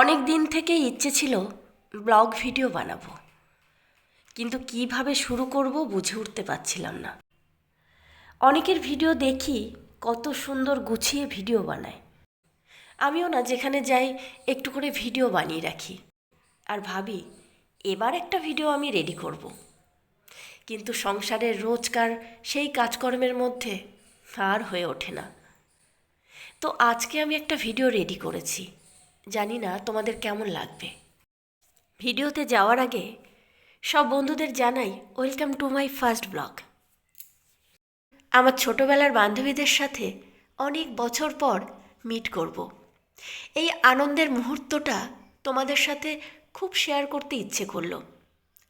অনেক দিন থেকেই ইচ্ছে ছিল ব্লগ ভিডিও বানাবো। কিন্তু কীভাবে শুরু করব বুঝে উঠতে পারছিলাম না। অনেকের ভিডিও দেখি কত সুন্দর গুছিয়ে ভিডিও বানায়। আমিও না, যেখানে যাই একটু করে ভিডিও বানিয়ে রাখি। আর ভাবি, এবার একটা ভিডিও আমি রেডি করব। কিন্তু সংসারের রোজকার সেই কাজকর্মের মধ্যে আর হয়ে ওঠে না। তো আজকে আমি একটা ভিডিও রেডি করেছি। জানি না তোমাদের কেমন লাগবে। ভিডিওতে যাওয়ার আগে সব বন্ধুদের জানাই welcome to my first blog. আমার ছোটবেলার বান্ধবীদের সাথে অনেক বছর পর মিট করব। এই আনন্দের মুহূর্তটা তোমাদের সাথে খুব শেয়ার করতে ইচ্ছে করল।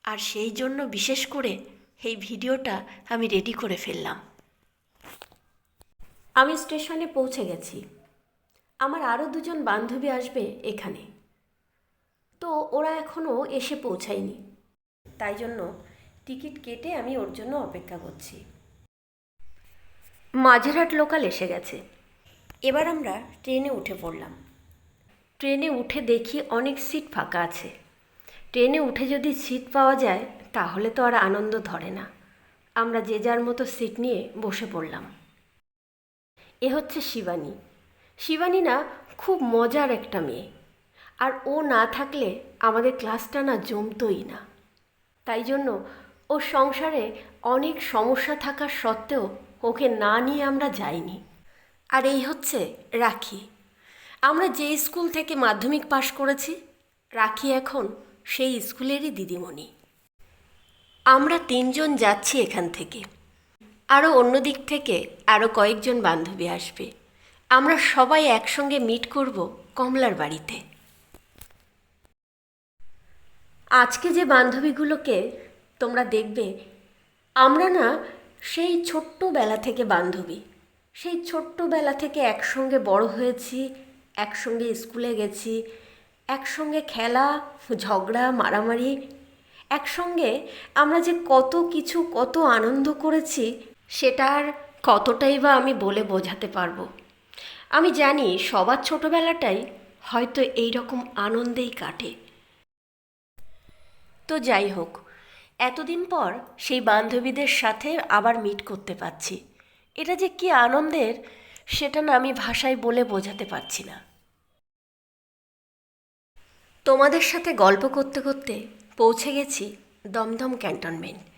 আর সেই জন্য বিশেষ করে এই ভিডিওটা আমি রেডি করে ফেললাম। আমি স্টেশনে পৌঁছে গেছি। আমার আরও দুজন বান্ধবী আসবে এখানে। তো ওরা এখনও এসে পৌঁছায়নি। তাই জন্য টিকিট কেটে আমি ওর জন্য অপেক্ষা করছি। মাঝেরহাট লোকাল এসে গেছে। এবার আমরা ট্রেনে উঠে পড়লাম। ট্রেনে উঠে দেখি অনেক সিট ফাঁকা আছে। ট্রেনে উঠে যদি সিট পাওয়া যায়, তাহলে তো আর আনন্দ ধরে না। আমরা যে যার মতো সিট নিয়ে বসে পড়লাম। এ হচ্ছে শিবানী। শিবানী না খুব মজার একটা মেয়ে। আর ও না থাকলে আমাদের ক্লাসটা না জমতই না। তাই জন্য ওর সংসারে অনেক সমস্যা থাকার সত্ত্বেও ওকে না নিয়ে আমরা যাইনি। আর এই হচ্ছে রাখি। আমরা যে স্কুল থেকে মাধ্যমিক পাশ করেছি, রাখি এখন সেই স্কুলেরই দিদিমণি। আমরা তিনজন যাচ্ছি এখান থেকে। আরও অন্য দিক থেকে আরও কয়েকজন বান্ধবী আসবে। আমরা সবাই একসঙ্গে মিট করব কমলার বাড়িতে। আজকে যে বান্ধবীগুলোকে তোমরা দেখবে, আমরা না সেই ছোট্টবেলা থেকে বান্ধবী। সেই ছোট্টবেলা থেকে একসঙ্গে বড় হয়েছি, একসঙ্গে স্কুলে গেছি, একসঙ্গে খেলা, ঝগড়া, মারামারি, একসঙ্গে আমরা যে কত কিছু, কত আনন্দ করেছি, সেটার কতটাই বা আমি বলে বোঝাতে পারব। আমি জানি সবার ছোটোবেলাটাই হয়তো এই রকম আনন্দেই কাটে। তো যাই হোক, এতদিন পর সেই বান্ধবীদের সাথে আবার মিট করতে পারছি। এটা যে কি আনন্দের, সেটা না আমি ভাষায় বলে বোঝাতে পারছি না। তোমাদের সাথে গল্প করতে করতে পৌঁছে গেছি দমদম ক্যান্টনমেন্ট।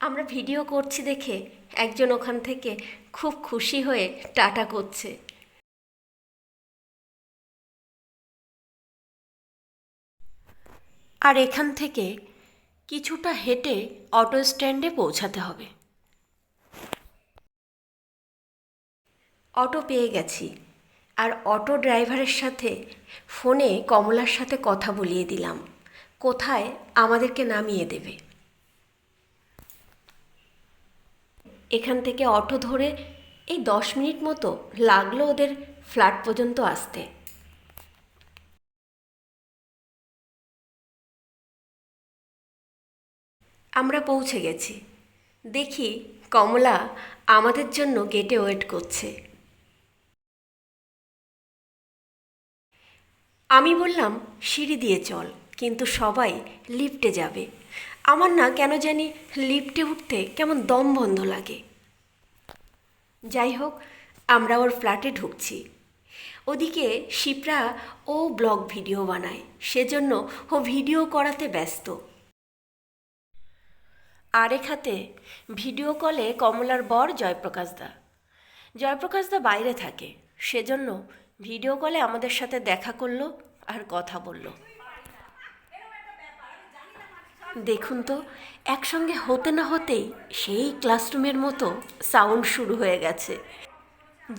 আমরা ভিডিও করছি দেখে একজন ওখান থেকে খুব খুশি হয়ে টাটা করছে। আর এখান থেকে কিছুটা হেঁটে অটো স্ট্যান্ডে পৌঁছাতে হবে। অটো পেয়ে গেছি। আর অটো ড্রাইভারের সাথে ফোনে কমলার সাথে কথা বলিয়ে দিলাম। কোথায়? আমাদেরকে নামিয়ে দেবে। এখান থেকে অটো ধরে এই দশ মিনিট মতো লাগল ওদের ফ্ল্যাট পর্যন্ত আসতে। আমরা পৌঁছে গেছি। দেখি কমলা আমাদের জন্য গেটে ওয়েট করছে। আমি বললাম, সিঁড়ি দিয়ে চল। কিন্তু সবাই লিফটে যাবে। আমার না কেন জানি লিফটে উঠতে কেমন দম বন্ধ লাগে। যাই হোক আমরা ওর ফ্ল্যাটে ঢুকছি। ওদিকে শিপ্রা ও ব্লগ ভিডিও বানায়, সেজন্য ও ভিডিও করাতে ব্যস্ত। আরেক হাতে ভিডিও কলে কমলার বর জয়প্রকাশ দা। জয়প্রকাশ দা বাইরে থাকে, সেজন্য ভিডিও কলে আমাদের সাথে দেখা করল আর কথা বলল। দেখুন তো, একসঙ্গে হতে না হতেই সেই ক্লাসরুমের মতো সাউন্ড শুরু হয়ে গেছে,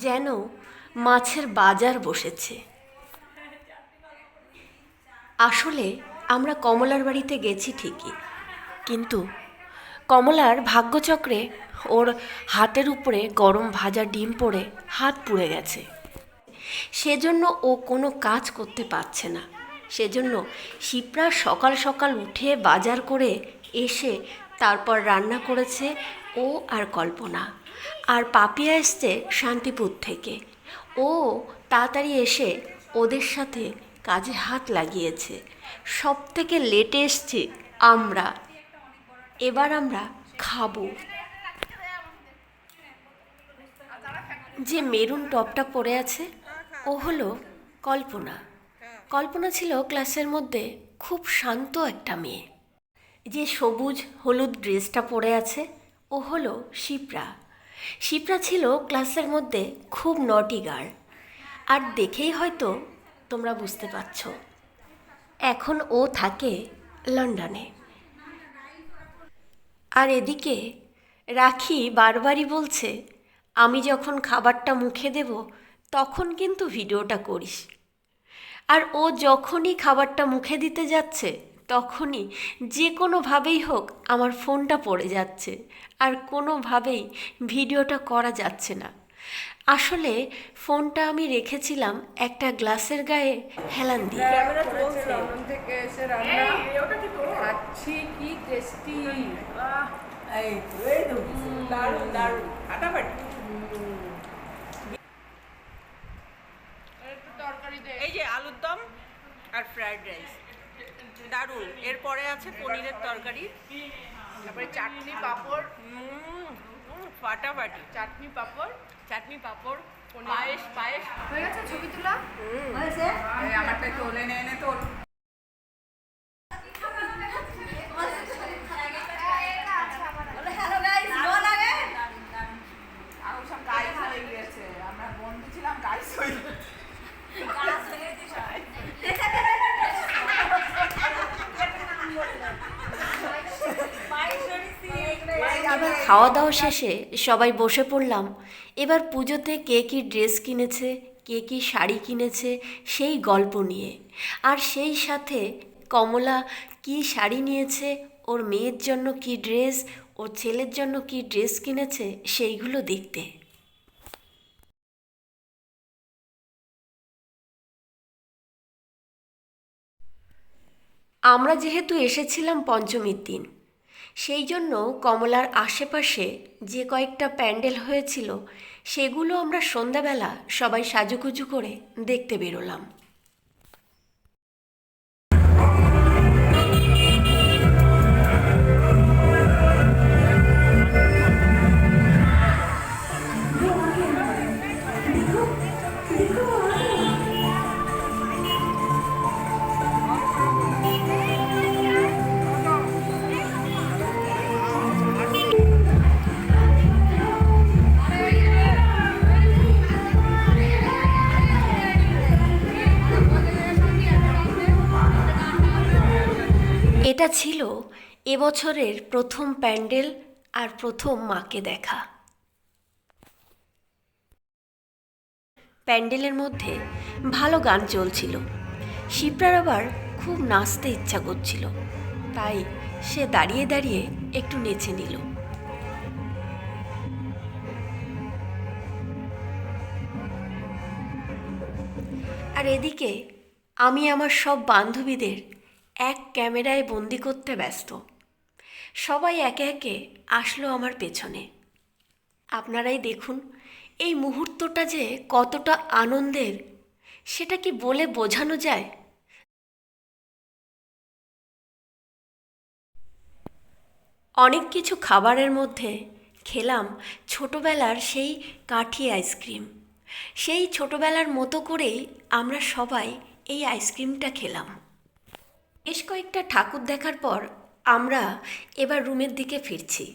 যেন মাছের বাজার বসেছে। আসলে আমরা কমলার বাড়িতে গেছি ঠিকই, কিন্তু কমলার ভাগ্যচক্রে ওর হাতের উপরে গরম ভাজা ডিম পড়ে হাত পুড়ে গেছে। সেজন্য ও কোনো কাজ করতে পারছে না। সেজন্য শিপ্রা সকাল সকাল উঠে বাজার করে এসে তারপর রান্না করেছে ও আর কল্পনা। আর পাপিয়া এসছে শান্তিপুর থেকে। ও তাড়াতাড়ি এসে ওদের সাথে কাজে হাত লাগিয়েছে। সব থেকে লেটে এসছে আমরা। এবার আমরা খাব। যে মেরুন টপটা পরে আছে, ও হলো কল্পনা। কল্পনা ছিল ক্লাসের মধ্যে খুব শান্ত একটা মেয়ে। যে সবুজ হলুদ ড্রেসটা পরে আছে, ও হলো শিপ্রা। শিপ্রা ছিল ক্লাসের মধ্যে খুব নটি গার্ল আর দেখেই হয়তো তোমরা বুঝতে পারছ। এখন ও থাকে লন্ডনে। আর এদিকে রাখি বারবারই বলছে, আমি যখন খাবারটা মুখে দেব, তখন কিন্তু ভিডিওটা করিস। আর ও যখনই খাবারটা মুখে দিতে যাচ্ছে তখনই যে কোনোভাবেই হোক আমার ফোনটা পড়ে যাচ্ছে আর কোনোভাবেই ভিডিওটা করা যাচ্ছে না। আসলে ফোনটা আমি রেখেছিলাম একটা গ্লাসের গায়ে হেলান দিয়ে। ক্যামেরা থেকে এসে রান্না। খাচ্ছি কি টেস্টি। এই তো, এই তো, দারুণ দারুণ। ফাটাফাটি এই যে আলুর দম আর ফ্রায়েড রাইস দারুণ। এরপরে আছে পনিরের তরকারি। তারপরে চাটনি পাঁপড়। ফাটাফাটি। চাটনি পাঁপড়। চাটনি পাঁপড় পায়েস পায়েস। হয়ে গেছে ছবি তোলা? হয়েছে? আমারটা তোলে নে এনে তোল হ্যালো গাইস বল আগে আর সব গাইস হয়ে গেছে আমরা বন্ধু ছিলাম গাইস হয়ে গেছে এবার খাওয়া দাওয়া শেষে সবাই বসে পড়লাম। এবার পুজোতে কে কী ড্রেস কিনেছে, কে কী শাড়ি কিনেছে, সেই গল্প নিয়ে। আর সেই সাথে কমলা কি শাড়ি নিয়েছে, ওর মেয়ের জন্য কি ড্রেস, ওর ছেলের জন্য কি ড্রেস কিনেছে, সেইগুলো দেখতে। আমরা যেহেতু এসেছিলাম পঞ্চমীর দিন সেই জন্য কমলার আশেপাশে যে কয়েকটা প্যান্ডেল হয়েছিল, সেগুলো আমরা সন্ধ্যাবেলা সবাই সাজুগুজু করে দেখতে বেরোলাম। এটা ছিল এবছরের প্রথম প্যান্ডেল আর প্রথম মাকে দেখা। প্যান্ডেলের মধ্যে ভালো গান চলছিল। শিপ্রার আবার খুব নাচতে ইচ্ছা করছিল, তাই সে দাঁড়িয়ে দাঁড়িয়ে একটু নেচে নিল। আর এদিকে আমি আমার সব বান্ধবীদের এক ক্যামেরায় বন্দি করতে ব্যস্ত। সবাই একে একে আসলো আমার পেছনে। আপনারাই দেখুন, এই মুহূর্তটা যে কতটা আনন্দের, সেটা কি বলে বোঝানো যায়? অনেক কিছু খাবারের মধ্যে খেলাম ছোটবেলার সেই কাঠি আইসক্রিম। সেই ছোটবেলার মতো করেই আমরা সবাই এই আইসক্রিমটা খেলাম। বেশ কয়েকটা ঠাকুর দেখার পর আমরা এবার রুমের দিকে ফিরছি।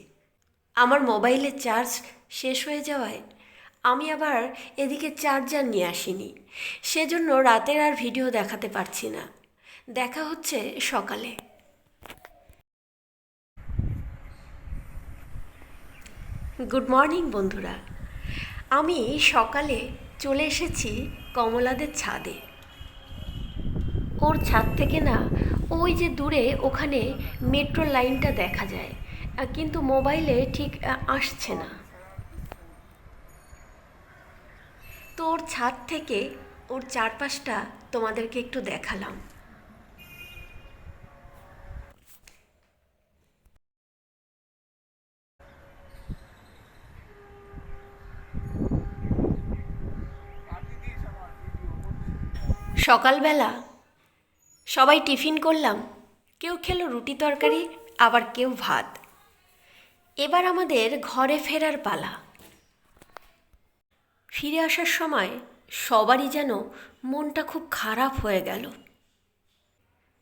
আমার মোবাইলের চার্জ শেষ হয়ে যাওয়ায় আমি আবার এদিকে চার্জার নিয়ে আসিনি। সেজন্য রাতের আর ভিডিও দেখাতে পারছি না। দেখা হচ্ছে সকালে। গুড মর্নিং বন্ধুরা। আমি সকালে চলে এসেছি কমলাদের ছাদে। ওর ছাদ থেকে না ওই যে দূরে ওখানে মেট্রো লাইনটা দেখা যায়, কিন্তু মোবাইলে ঠিক আসছে না। তো ওর ছাদ থেকে ওর চারপাশটা তোমাদেরকে একটু দেখালাম। সকালবেলা সবাই টিফিন করলাম। কেউ খেলো রুটি তরকারি, আবার কেউ ভাত। এবার আমাদের ঘরে ফেরার পালা। ফিরে আসার সময় সবারই যেন মনটা খুব খারাপ হয়ে গেল।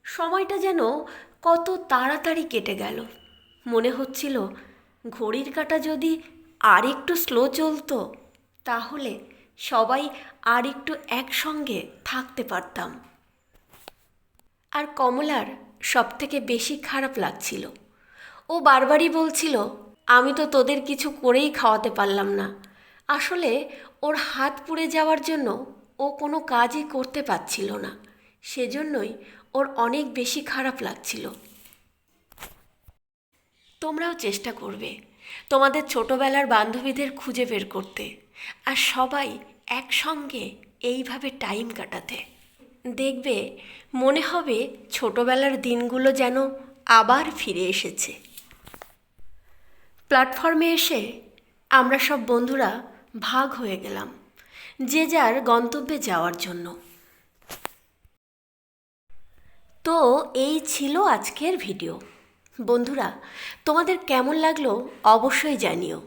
সময়টা যেন কত তাড়াতাড়ি কেটে গেল। মনে হচ্ছিল ঘড়ির কাঁটা যদি আর একটু স্লো চলতো, তাহলে সবাই আর একটু একসঙ্গে থাকতে পারতাম। আর কমলার সব থেকে বেশি খারাপ লাগছিল। ও বারবারই বলছিল, আমি তো তোদের কিছু করেই খাওয়াতে পারলাম না। আসলে ওর হাত পুড়ে যাওয়ার জন্য ও কোনো কাজই করতে পারছিল না। সেজন্যই ওর অনেক বেশি খারাপ লাগছিল। তোমরাও চেষ্টা করবে তোমাদের ছোটবেলার বান্ধবীদের খুঁজে বের করতে। আর সবাই একসঙ্গে এইভাবে টাইম কাটাতে। দেখবে, মনে হবে ছোটবেলার দিনগুলো যেন আবার ফিরে এসেছে। প্ল্যাটফর্মে এসে আমরা সব বন্ধুরা ভাগ হয়ে গেলাম, যে যার গন্তব্যে যাওয়ার জন্য। তো এই ছিল আজকের ভিডিও। বন্ধুরা, তোমাদের কেমন লাগল অবশ্যই জানিও।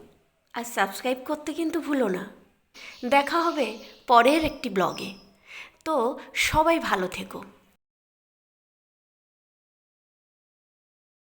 আর সাবস্ক্রাইব করতে কিন্তু ভুলো না। দেখা হবে পরের একটি ব্লগে। তো সবাই ভালো থেকো।